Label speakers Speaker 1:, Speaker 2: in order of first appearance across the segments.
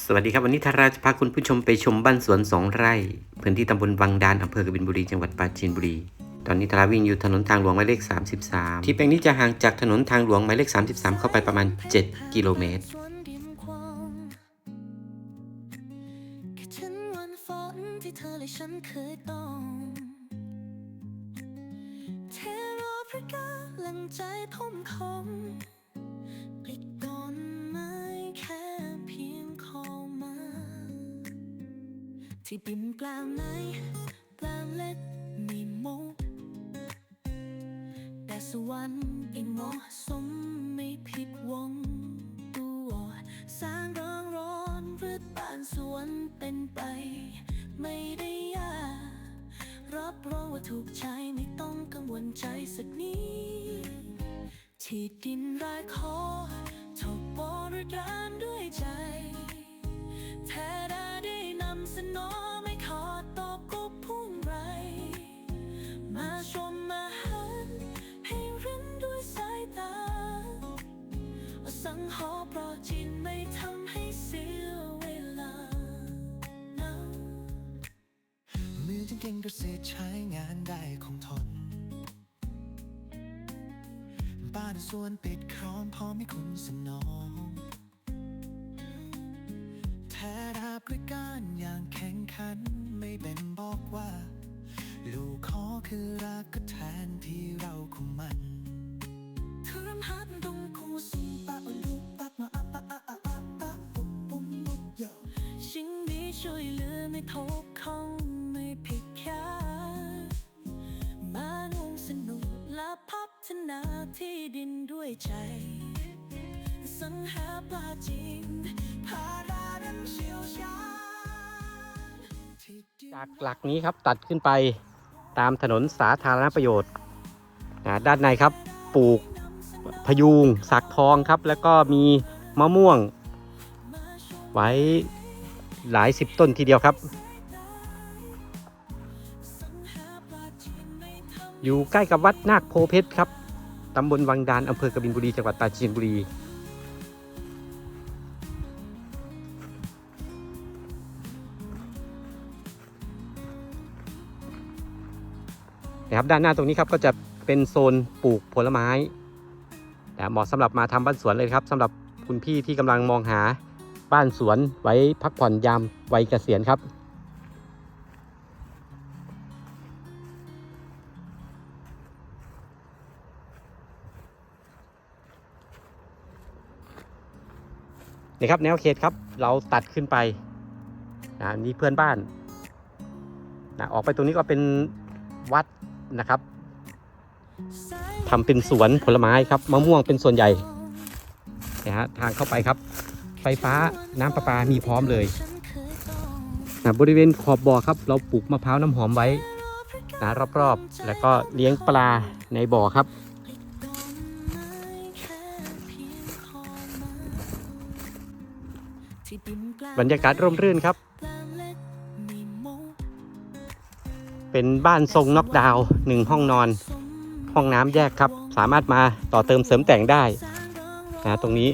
Speaker 1: สวัสดีครับ วันนี้ทาราจะพาคุณผู้ชมไปชมบ้านสวนสองไร่ พื้นที่ตำบลวังดานอำเภอกบินบุรี จังหวัดปราจีนบุรี ตอนนี้ทาราวิ่งอยู่ถนนทางหลวงหมายเลข 33 ที่แปลงนี้จะห่างจากถนนทางหลวงหมายเลข 33 เข้าไปประมาณ 7 กิโลเมตร
Speaker 2: สวนริมคลองคิดถึงวันฝนที่เธอและฉันเคยต้องเทรอพระกาลังใจผมคง ที่ดินกลางไหนกลางเล็กมีมุแต่สวรรค์อีกเหมาะสมไม่ผิดหวังตัวสร้างร้องร้อนหรือบ้านสวนเป็นไป ไม่ได้ยากรับรองว่าถูกใจไม่ต้องกังวลใจสักนิดที่ดินรายขอถูกบริการด้วยใจ หอปลอจินไม่ทำให้เสียเวลานะ
Speaker 3: มือจึงเก่งเกษตรใช้งานได้คงทน บ้านสวนปิดครอมพร้อมให้คุณสนองแท้ราบด้วยการอย่างแข่งขันไม่เป็นบอกว่า ลูกขอคือรักก็แทนที่เราคงมัน
Speaker 2: เธอรำหัดดง ช่วยเหลือไม่ทบข้องไม่ผิดแค่มาลงสนุกและพัฒนาที่ดินด้วยใจ สังหาปลาจริงพาราดันเชี่ยวชา
Speaker 1: จากหลักนี้ครับตัดขึ้นไปตามถนนสาธารณประโยชน์ ด้านในครับปลูกพยุงสักทองครับ แล้วก็มีมะม่วง ไว้ หลายสิบต้นทีเดียวครับ อยู่ใกล้กับวัดนาคโพเพชรครับตำบลวังดานอำเภอกบินบุรีจังหวัดปราจีนบุรี นะครับด้านหน้าตรงนี้ครับก็จะเป็นโซนปลูกผลไม้นะเหมาะสำหรับมาทำบ้านสวนเลยครับสำหรับคุณพี่ที่กำลังมองหา บ้านสวนไว้พักผ่อนยามวัยเกษียณครับ นี่ครับแนวเขตครับเราตัดขึ้นไปนะนี่เพื่อนบ้านนะออกไปตรงนี้ก็เป็นวัดนะครับทำเป็นสวนผลไม้ครับมะม่วงเป็นส่วนใหญ่นะฮะทางเข้าไปครับ ไฟฟ้าน้ำประปามีพร้อมเลยนะบริเวณขอบบ่อครับ เราปลูกมะพร้าวน้ำหอมไว้นะรอบๆ แล้วก็เลี้ยงปลาในบ่อครับบรรยากาศร่มรื่นครับ เป็นบ้านทรงน็อกดาวน์หนึ่งห้องนอน ห้องน้ำแยกครับ สามารถมาต่อเติมเสริมแต่งได้นะตรงนี้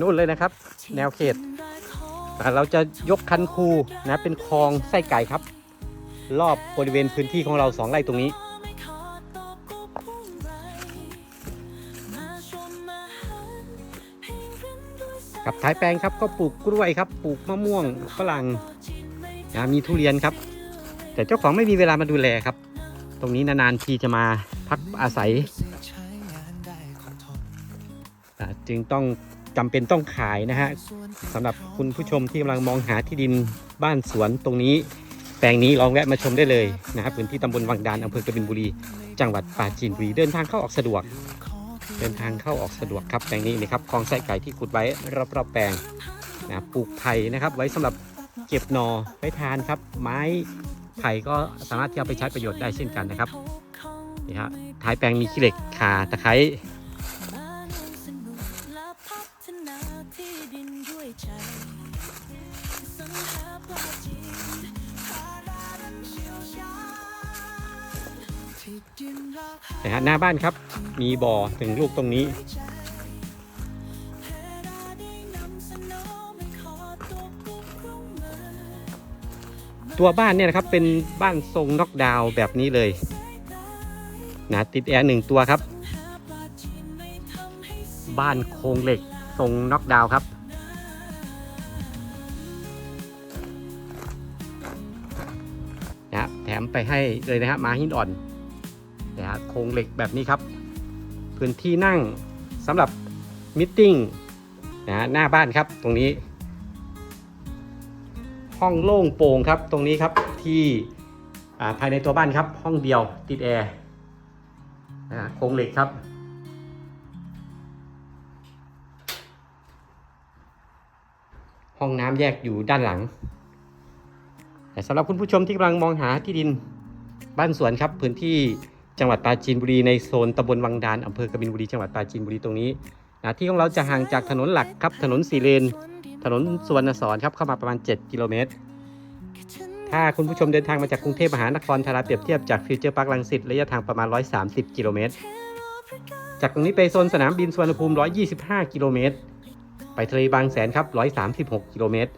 Speaker 1: นู่นเลยนะครับ แนวเขตอะเราจะยกคันคูนะเป็นคลองไส้ไก่ครับ รอบบริเวณพื้นที่ของเราสองไร่ตรงนี้กับท้ายแปลงครับก็ปลูกกล้วยครับ ปลูกมะม่วงฝรั่งนะมีทุเรียนครับ แต่เจ้าของไม่มีเวลามาดูแลครับ ตรงนี้นานๆทีจะมาพักอาศัย จึงต้องจำเป็นต้องขายนะฮะ
Speaker 3: สำ
Speaker 1: หรับคุณผู้ชมที่กำลังมองหาที่ดินบ้านสวนตรงนี้ แปลงนี้ลองแวะมาชมได้เลยนะครับพื้นที่ตำบลวังดานอำเภอกบินบุรี จังหวัดปราจีนบุรีเดินทางเข้าออกสะดวก เดินทางเข้าออกสะดวกครับแปลงนี้นะครับคลองไส้ไก่ที่ขุดไว้รอบๆแปลงนะปลูกไผ่นะครับ ไว้สำหรับเก็บหนอไว้ทานครับ ไม้ไผ่ก็สามารถที่เอาไปใช้ประโยชน์ได้เช่นกันนะครับนี่ฮะท้ายแปลงมีขี้เหล็กข่าตะไคร้
Speaker 3: นะ
Speaker 1: ฮะหน้าบ้านครับ มีบ่อถึงลูกตรงนี้
Speaker 3: ตัว
Speaker 1: บ้านเนี่ยนะครับเป็นบ้านทรงน็อกดาวแบบนี้เลยนะติดแอร์หนึ่งตัวครับ บ้านโครงเหล็กทรงน็อกดาวครับนะแถมไปให้เลยนะฮะมาหินอ่อน โครงเหล็กแบบนี้ครับ พื้นที่นั่งสำหรับมิทติ้งนะฮะหน้าบ้านครับตรงนี้ ห้องโล่งโปร่งครับตรงนี้ครับที่ภายในตัวบ้านครับ ห้องเดียวติดแอร์นะโครงเหล็กครับห้องน้ำแยกอยู่ด้านหลัง แต่สำหรับคุณผู้ชมที่กำลังมองหาที่ดินบ้านสวนครับพื้นที่ จังหวัดปราจีนบุรีในโซนตำบลวังดานอำเภอกบินบุรีจังหวัดปราจีนบุรีตรงนี้นะที่ของเราจะห่างจากถนนหลักครับ ถนนสีเลน ถนนสุวรรณสอนครับเข้ามาประมาณ 7 กิโลเมตร ถ้าคุณผู้ชมเดินทางมาจากกรุงเทพมหานครทาราเปรียบเทียบจากฟิวเจอร์พาร์คลังสิตระยะทางประมาณ 130 กิโลเมตร จากตรงนี้ไปโซนสนามบินสุวรรณภูมิ 125 กิโลเมตร ไปทะเลบางแสนครับ 136 กิโลเมตร